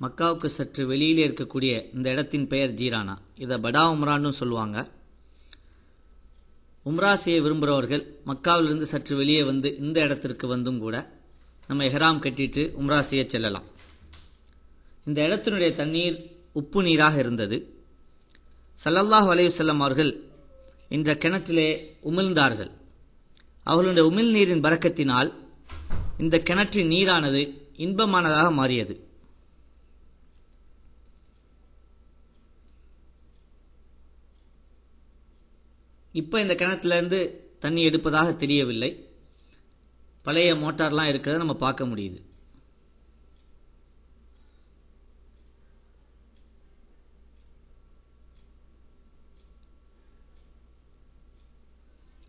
மக்காவுக்கு சற்று வெளியிலே இருக்கக்கூடிய இந்த இடத்தின் பெயர் ஜீரானா. இதை படா உம்ரான்னு சொல்லுவாங்க. உம்ரா செய்ய விரும்புகிறவர்கள் மக்காவிலிருந்து சற்று வெளியே வந்து இந்த இடத்திற்கு வந்தும் கூட நம்ம எஹராம் கட்டிட்டு உம்ரா செய்ய செல்லலாம். இந்த இடத்தினுடைய தண்ணீர் உப்பு நீராக இருந்தது. சல்லல்லாஹ் அலைஹி வஸல்லம் அவர்கள் இந்த கிணற்றிலே உமிழ்ந்தார்கள். அவர்களுடைய உமிழ் நீரின் பறக்கத்தினால் இந்த கிணற்றின் நீரானது இன்பமானதாக மாறியது. இப்போ இந்த கிணத்துலேருந்து தண்ணி எடுப்பதாக தெரியவில்லை. பழைய மோட்டார்லாம் இருக்கிறத நம்ம பார்க்க முடியுது.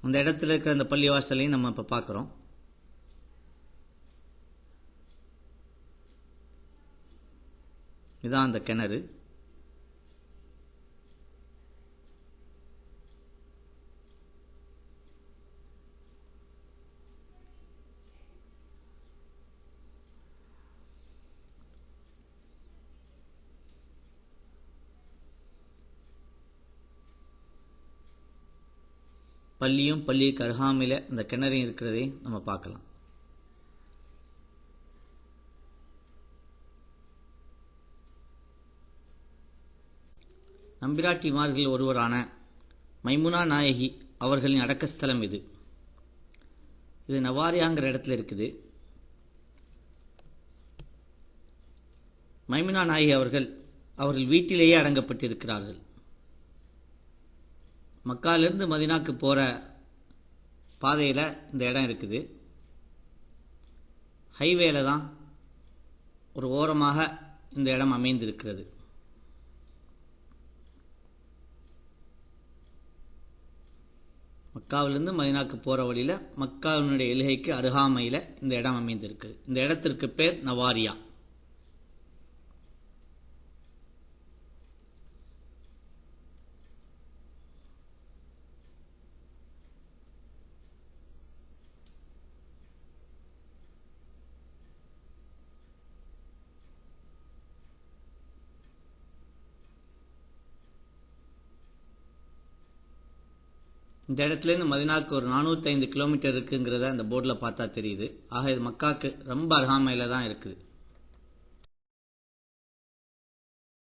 அந்த இடத்துல இருக்கிற அந்த பள்ளிவாசலையும் நம்ம இப்போ பார்க்குறோம். இதான் அந்த கிணறு. பள்ளியும் பள்ளிக்கு அருகாமையில் இந்த கிணறையும் இருக்கிறதே நம்ம பார்க்கலாம். நம்பிராட்டிமார்கள் ஒருவரான மைமுனா நாயகி அவர்களின் அடக்கஸ்தலம் இது. இது நவாரியாங்கிற இடத்துல இருக்குது. மைமுனா நாயகி அவர்கள் அவர்கள் வீட்டிலேயே அடங்கப்பட்டிருக்கிறார்கள். மக்காலேருந்து மதினாக்கு போகிற பாதையில் இந்த இடம் இருக்குது. ஹைவேல தான் ஒரு ஓரமாக இந்த இடம் அமைந்திருக்கிறது. மக்காவிலிருந்து மதினாக்கு போகிற வழியில் மக்காவினுடைய எல்கைக்கு அருகாமையில் இந்த இடம் அமைந்திருக்கு. இந்த இடத்திற்கு பேர் நவாரியா. இந்த இடத்துலேருந்து மதினாக்கு ஒரு நானூற்றி ஐந்து கிலோமீட்டர் இருக்குங்கிறத அந்த போர்டில் பார்த்தா தெரியுது. ஆக இது மக்காக்கு ரொம்ப அருகாமையில் தான் இருக்குது.